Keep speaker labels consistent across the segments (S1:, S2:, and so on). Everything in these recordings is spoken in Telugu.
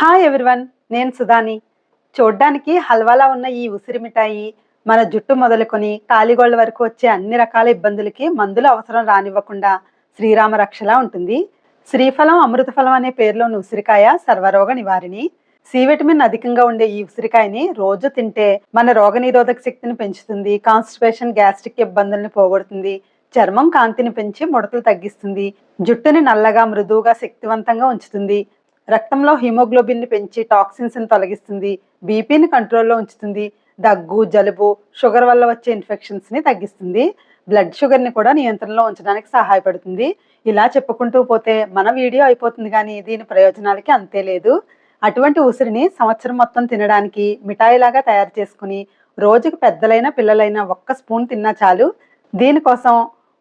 S1: హాయ్ ఎవ్రీవన్ నేను సుధాని. చూడ్డానికి హల్వాలా ఉన్న ఈ ఉసిరి మిఠాయి మన జుట్టు మొదలుకొని కాలిగోళ్ళ వరకు వచ్చే అన్ని రకాల ఇబ్బందులకి మందులు అవసరం రానివ్వకుండా శ్రీరామ రక్షలా ఉంటుంది. శ్రీఫలం అమృతఫలం అనే పేరులోని ఉసిరికాయ సర్వరోగ నివారిణి. సి విటమిన్ అధికంగా ఉండే ఈ ఉసిరికాయని రోజు తింటే మన రోగ నిరోధక శక్తిని పెంచుతుంది కాన్స్టిపేషన్ గ్యాస్ట్రిక్ ఇబ్బందుల్ని పోగొడుతుంది చర్మం కాంతిని పెంచి ముడతలు తగ్గిస్తుంది జుట్టుని నల్లగా మృదువుగా శక్తివంతంగా ఉంచుతుంది రక్తంలో హిమోగ్లోబిన్ని పెంచి టాక్సిన్స్ని తొలగిస్తుంది బీపీని కంట్రోల్లో ఉంచుతుంది దగ్గు జలుబు షుగర్ వల్ల వచ్చే ఇన్ఫెక్షన్స్ని తగ్గిస్తుంది బ్లడ్ షుగర్ని కూడా నియంత్రణలో ఉంచడానికి సహాయపడుతుంది. ఇలా చెప్పుకుంటూ పోతే మన వీడియో అయిపోతుంది కానీ దీని ప్రయోజనాలకి అంతే లేదు. అటువంటి ఉసిరిని సంవత్సరం మొత్తం తినడానికి మిఠాయిలాగా తయారు చేసుకుని రోజుకు పెద్దలైన పిల్లలైన ఒక్క స్పూన్ తిన్నా చాలు. దీనికోసం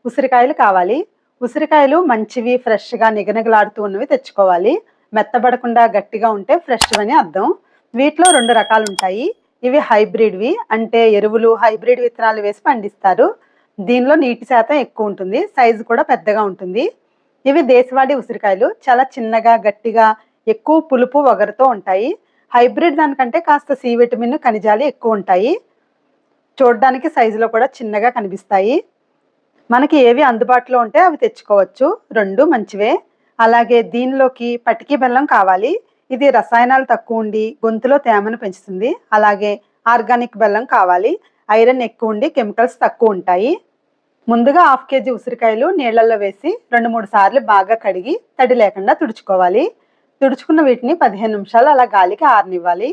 S1: ఉసిరికాయలు కావాలి. ఉసిరికాయలు మంచివి ఫ్రెష్గా నిగనిగలాడుతూ ఉన్నవి తెచ్చుకోవాలి. మెత్తబడకుండా గట్టిగా ఉంటే ఫ్రెష్ అని అర్థం. వీటిలో రెండు రకాలు ఉంటాయి. ఇవి హైబ్రిడ్వి అంటే ఎరువులు హైబ్రిడ్ విత్తనాలు వేసి పండిస్తారు. దీనిలో నీటి శాతం ఎక్కువ ఉంటుంది సైజు కూడా పెద్దగా ఉంటుంది. ఇవి దేశవాళీ ఉసిరికాయలు చాలా చిన్నగా గట్టిగా ఎక్కువ పులుపు వగరుతో ఉంటాయి. హైబ్రిడ్ దానికంటే కాస్త సి విటమిన్ ఖనిజాలు ఎక్కువ ఉంటాయి. చూడడానికి సైజులో కూడా చిన్నగా కనిపిస్తాయి. మనకి ఏవి అందుబాటులో ఉంటే అవి తెచ్చుకోవచ్చు. రెండు మంచివే. అలాగే దీనిలోకి పటికి బెల్లం కావాలి. ఇది రసాయనాలు తక్కువ ఉండి గొంతులో తేమను పెంచుతుంది. అలాగే ఆర్గానిక్ బెల్లం కావాలి. ఐరన్ ఎక్కువ ఉండి కెమికల్స్ తక్కువ ఉంటాయి. ముందుగా హాఫ్ కేజీ ఉసిరికాయలు నీళ్ళల్లో వేసి రెండు మూడు సార్లు బాగా కడిగి తడి లేకుండా తుడుచుకోవాలి. తుడుచుకున్న వీటిని పదిహేను నిమిషాలు అలా గాలికి ఆరనివ్వాలి.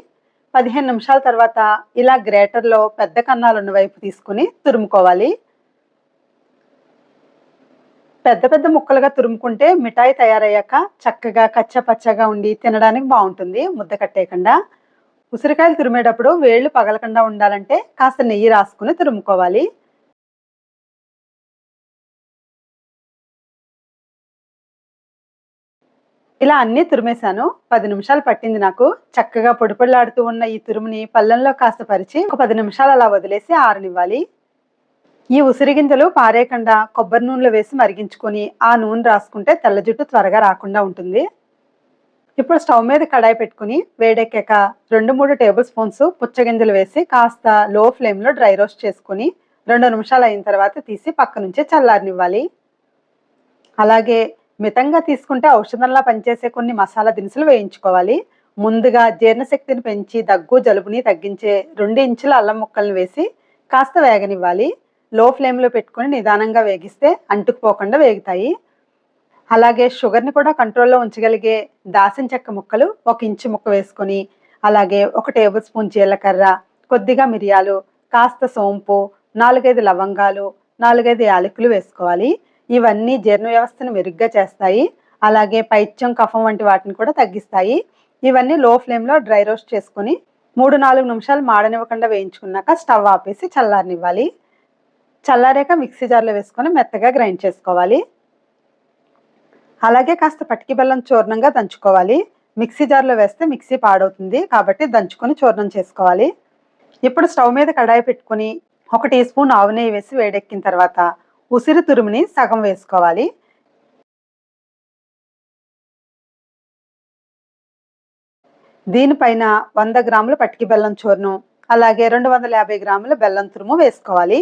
S1: పదిహేను నిమిషాల తర్వాత ఇలా గ్రేటర్లో పెద్ద కన్నాలు ఉన్న వైపు తీసుకుని తురుముకోవాలి. పెద్ద పెద్ద ముక్కలుగా తురుముకుంటే మిఠాయి తయారయ్యాక చక్కగా కచ్చపచ్చగా ఉండి తినడానికి బాగుంటుంది ముద్ద కట్టేయకుండా. ఉసిరికాయలు తురిమేటప్పుడు వేళ్ళు పగలకుండా ఉండాలంటే కాస్త నెయ్యి రాసుకుని తురుముకోవాలి. ఇలా అన్నీ తురిమేశాను. పది నిమిషాలు పట్టింది నాకు. చక్కగా పొడిపొడిలాడుతూ ఉన్న ఈ తురుముని పళ్ళెంలో కాస్త పరిచి ఒక పది నిమిషాలు అలా వదిలేసి ఆరనివ్వాలి. ఈ ఉసిరి గింజలు పారేయకుండా కొబ్బరి నూనెలో వేసి మరిగించుకొని ఆ నూనె రాసుకుంటే తెల్ల జుట్టు త్వరగా రాకుండా ఉంటుంది. ఇప్పుడు స్టవ్ మీద కడాయి పెట్టుకుని వేడెక్కాక రెండు మూడు టేబుల్ స్పూన్స్ పుచ్చగింజలు వేసి కాస్త లో ఫ్లేమ్లో డ్రై రోస్ట్ చేసుకుని రెండు నిమిషాలు అయిన తర్వాత తీసి పక్క నుంచే చల్లారనివ్వాలి. అలాగే మితంగా తీసుకుంటే ఔషధంలా పనిచేసే కొన్ని మసాలా దినుసులు వేయించుకోవాలి. ముందుగా జీర్ణశక్తిని పెంచి దగ్గు జలుబుని తగ్గించే రెండు ఇంచుల అల్లం ముక్కలను వేసి కాస్త వేగనివ్వాలి. లో ఫ్లేమ్లో పెట్టుకుని నిదానంగా వేగిస్తే అంటుకుపోకుండా వేగుతాయి. అలాగే షుగర్ని కూడా కంట్రోల్లో ఉంచగలిగే దాసిన చెక్క ముక్కలు ఒక ఇంచు ముక్క వేసుకొని అలాగే ఒక టేబుల్ స్పూన్ జీలకర్ర కొద్దిగా మిరియాలు కాస్త సోంపు నాలుగైదు లవంగాలు నాలుగైదు యాలకులు వేసుకోవాలి. ఇవన్నీ జీర్ణ వ్యవస్థను మెరుగ్గా చేస్తాయి. అలాగే పైత్యం కఫం వంటి వాటిని కూడా తగ్గిస్తాయి. ఇవన్నీ లో ఫ్లేమ్లో డ్రై రోస్ట్ చేసుకుని మూడు నాలుగు నిమిషాలు మాడనివ్వకుండా వేయించుకున్నాక స్టవ్ ఆపేసి చల్లారనివ్వాలి. చల్లారాక మిక్సీ జార్లో వేసుకొని మెత్తగా గ్రైండ్ చేసుకోవాలి. అలాగే కాస్త పటికి బెల్లం చూర్ణంగా దంచుకోవాలి. మిక్సీ జార్లో వేస్తే మిక్సీ పాడవుతుంది కాబట్టి దంచుకొని చూర్ణం చేసుకోవాలి. ఇప్పుడు స్టవ్ మీద కడాయి పెట్టుకుని ఒక టీ స్పూన్ ఆవు నెయ్యి వేసి వేడెక్కిన తర్వాత ఉసిరి తురుముని సగం వేసుకోవాలి. దీనిపైన వంద గ్రాముల పటికి బెల్లం చూర్ణం అలాగే రెండు వందల యాభై గ్రాముల బెల్లం తురుము వేసుకోవాలి.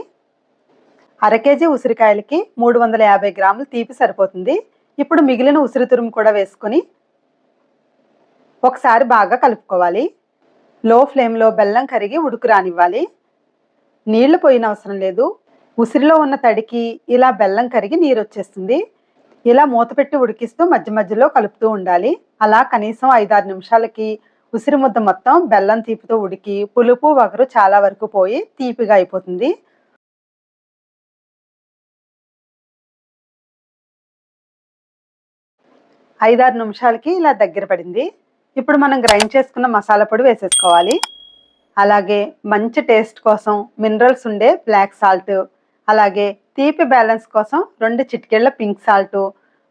S1: అర కేజీ ఉసిరికాయలకి మూడు వందల యాభై గ్రాములు తీపి సరిపోతుంది. ఇప్పుడు మిగిలిన ఉసిరి తురుము కూడా వేసుకొని ఒకసారి బాగా కలుపుకోవాలి. లో ఫ్లేమ్లో బెల్లం కరిగి ఉడుకు రానివ్వాలి. నీళ్ళు పోయిన అవసరం లేదు. ఉసిరిలో ఉన్న తడికి ఇలా బెల్లం కరిగి నీరు వచ్చేస్తుంది. ఇలా మూత పెట్టి ఉడికిస్తూ మధ్య మధ్యలో కలుపుతూ ఉండాలి. అలా కనీసం ఐదారు నిమిషాలకి ఉసిరి ముద్ద మొత్తం బెల్లం తీపితో ఉడికి పులుపు వగరు చాలా వరకు పోయి తీపిగా అయిపోతుంది. ఐదారు నిమిషాలకి ఇలా దగ్గర పడింది. ఇప్పుడు మనం గ్రైండ్ చేసుకున్న మసాలా పొడి వేసేసుకోవాలి. అలాగే మంచి టేస్ట్ కోసం మినరల్స్ ఉండే బ్లాక్ సాల్ట్ అలాగే తీపి బ్యాలెన్స్ కోసం రెండు చిటికెళ్ళ పింక్ సాల్ట్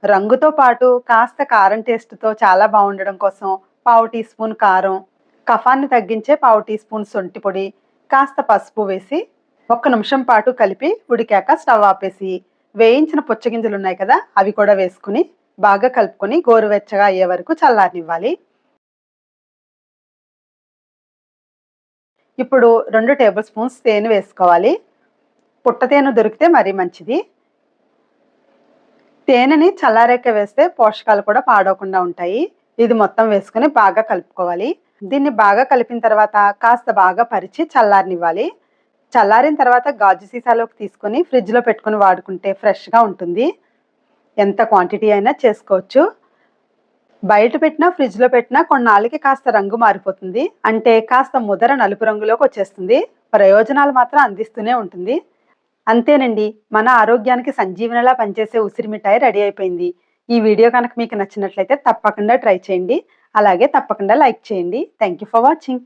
S1: రంగుతో పాటు కాస్త కారం టేస్ట్తో చాలా బాగుండడం కోసం పావు టీ స్పూన్ కారం కఫాన్ని తగ్గించే పావు టీ స్పూన్ సొంటి పొడి కాస్త పసుపు వేసి ఒక్క నిమిషం పాటు కలిపి ఉడికాక స్టవ్ ఆపేసి వేయించిన పుచ్చగింజలు ఉన్నాయి కదా అవి కూడా వేసుకుని బాగా కలుపుకొని గోరువెచ్చగా అయ్యే వరకు చల్లారనివ్వాలి. ఇప్పుడు రెండు టేబుల్ స్పూన్స్ తేనె వేసుకోవాలి. పుట్ట తేనె దొరికితే మరీ మంచిది. తేనెని చల్లారేక వేస్తే పోషకాలు కూడా పాడవకుండా ఉంటాయి. ఇది మొత్తం వేసుకొని బాగా కలుపుకోవాలి. దీన్ని బాగా కలిపిన తర్వాత కాస్త బాగా పరిచి చల్లారనివ్వాలి. చల్లారిన తర్వాత గాజు సీసాలోకి తీసుకొని ఫ్రిడ్జ్లో పెట్టుకొని వాడుకుంటే ఫ్రెష్గా ఉంటుంది. ఎంత క్వాంటిటీ అయినా చేసుకోవచ్చు. బయట పెట్టినా ఫ్రిడ్జ్లో పెట్టినా కొన్నాళ్ళకి కాస్త రంగు మారిపోతుంది. అంటే కాస్త ముదర నలుపు రంగులోకి వచ్చేస్తుంది. ప్రయోజనాలు మాత్రం అందిస్తూనే ఉంటుంది. అంతేనండి మన ఆరోగ్యానికి సంజీవనలా పనిచేసే ఉసిరి మిఠాయి రెడీ అయిపోయింది. ఈ వీడియో కనుక మీకు నచ్చినట్లయితే తప్పకుండా ట్రై చేయండి. అలాగే తప్పకుండా లైక్ చేయండి. Thank you for watching